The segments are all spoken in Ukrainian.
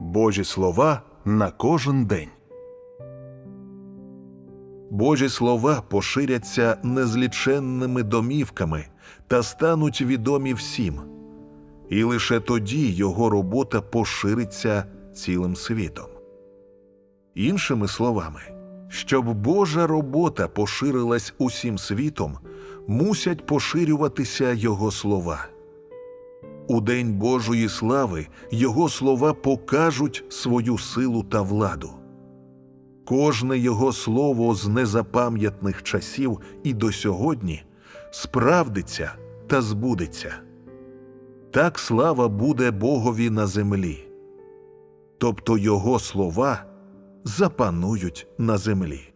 Божі слова на кожен день. Божі слова поширяться незліченними домівками та стануть відомі всім. І лише тоді його робота пошириться цілим світом. Іншими словами, щоб Божа робота поширилась усім світом, мусять поширюватися Його слова. У день Божої слави Його слова покажуть свою силу та владу. Кожне Його слово з незапам'ятних часів і до сьогодні справдиться та збудеться. Так слава буде Богові на землі, тобто Його слова запанують на землі.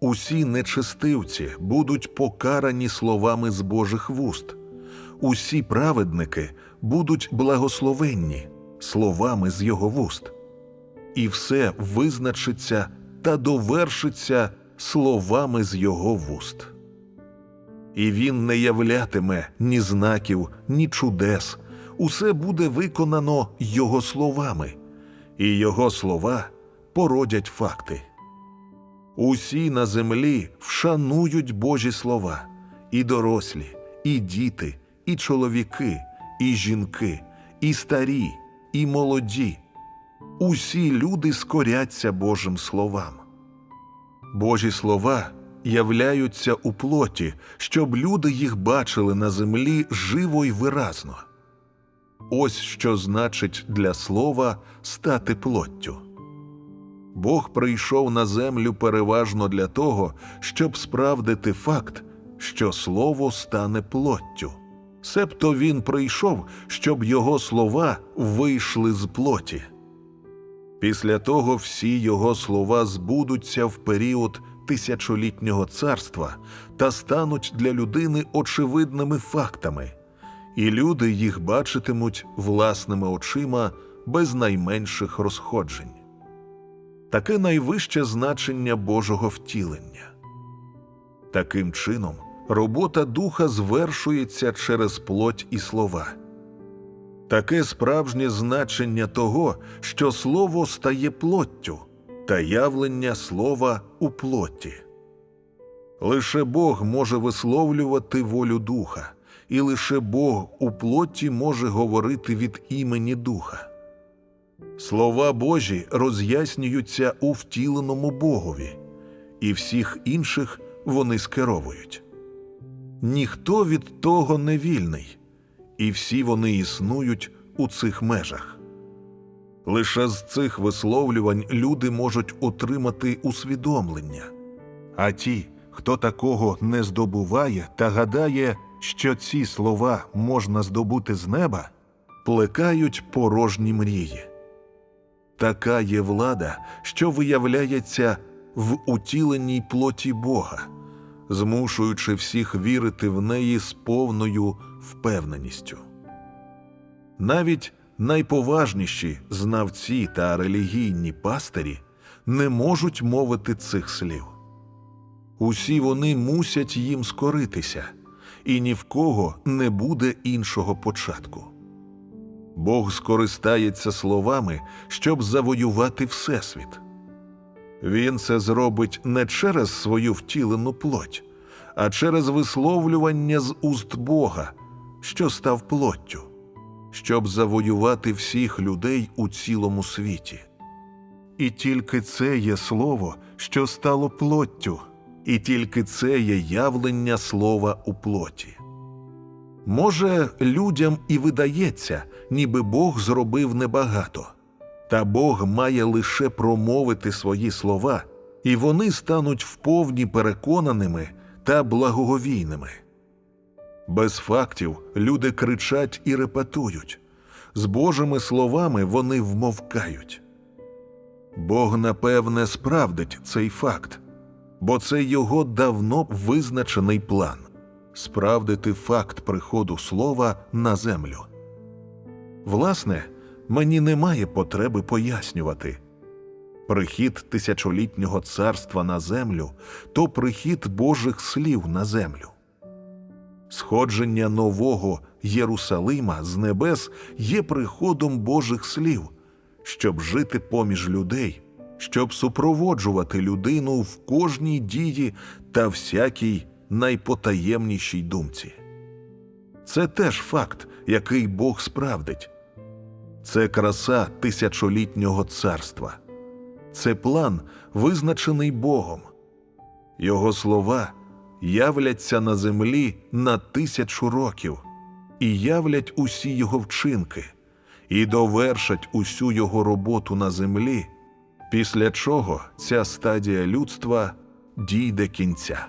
Усі нечестивці будуть покарані словами з Божих вуст, усі праведники будуть благословенні словами з його вуст, і все визначиться та довершиться словами з його вуст. І він не являтиме ні знаків, ні чудес, усе буде виконано його словами, і його слова породять факти. Усі на землі вшанують Божі слова, і дорослі, і діти, і чоловіки, і жінки, і старі, і молоді. Усі люди скоряться Божим словам. Божі слова являються у плоті, щоб люди їх бачили на землі живо й виразно. Ось що значить для слова стати плоттю. Бог прийшов на землю переважно для того, щоб справдити факт, що слово стане плоттю. Себто він прийшов, щоб його слова вийшли з плоті. Після того всі його слова збудуться в період тисячолітнього царства та стануть для людини очевидними фактами, і люди їх бачитимуть власними очима без найменших розходжень. Таке найвище значення Божого втілення. Таким чином, робота духа звершується через плоть і слова. Таке справжнє значення того, що слово стає плоттю та явлення слова у плоті. Лише Бог може висловлювати волю духа, і лише Бог у плоті може говорити від імені духа. Слова Божі роз'яснюються у втіленому Богові, і всіх інших вони скеровують. Ніхто від того не вільний, і всі вони існують у цих межах. Лише з цих висловлювань люди можуть отримати усвідомлення, а ті, хто такого не здобуває та гадає, що ці слова можна здобути з неба, плекають порожні мрії. Така є влада, що виявляється в утіленій плоті Бога, змушуючи всіх вірити в неї з повною впевненістю. Навіть найповажніші знавці та релігійні пастирі не можуть мовити цих слів. Усі вони мусять їм скоритися, і ні в кого не буде іншого початку. Бог скористається словами, щоб завоювати Всесвіт. Він це зробить не через свою втілену плоть, а через висловлювання з уст Бога, що став плоттю, щоб завоювати всіх людей у цілому світі. І тільки це є слово, що стало плоттю, і тільки це є явлення слова у плоті. Може, людям і видається, ніби Бог зробив небагато, та Бог має лише промовити свої слова, і вони стануть вповні переконаними та благоговійними. Без фактів люди кричать і репетують, з Божими словами вони вмовкають. Бог, напевне, справдить цей факт, бо це його давно визначений план справдити факт приходу слова на землю. Власне, мені немає потреби пояснювати. Прихід тисячолітнього царства на землю то прихід Божих слів на землю. Сходження нового Єрусалима з небес є приходом Божих слів, щоб жити поміж людей, щоб супроводжувати людину в кожній дії та всякій найпотаємнішій думці. Це теж факт, який Бог справдить. Це краса тисячолітнього царства. Це план, визначений Богом. Його слова являться на землі на тисячу років і являть усі його вчинки, і довершать усю його роботу на землі, після чого ця стадія людства дійде кінця.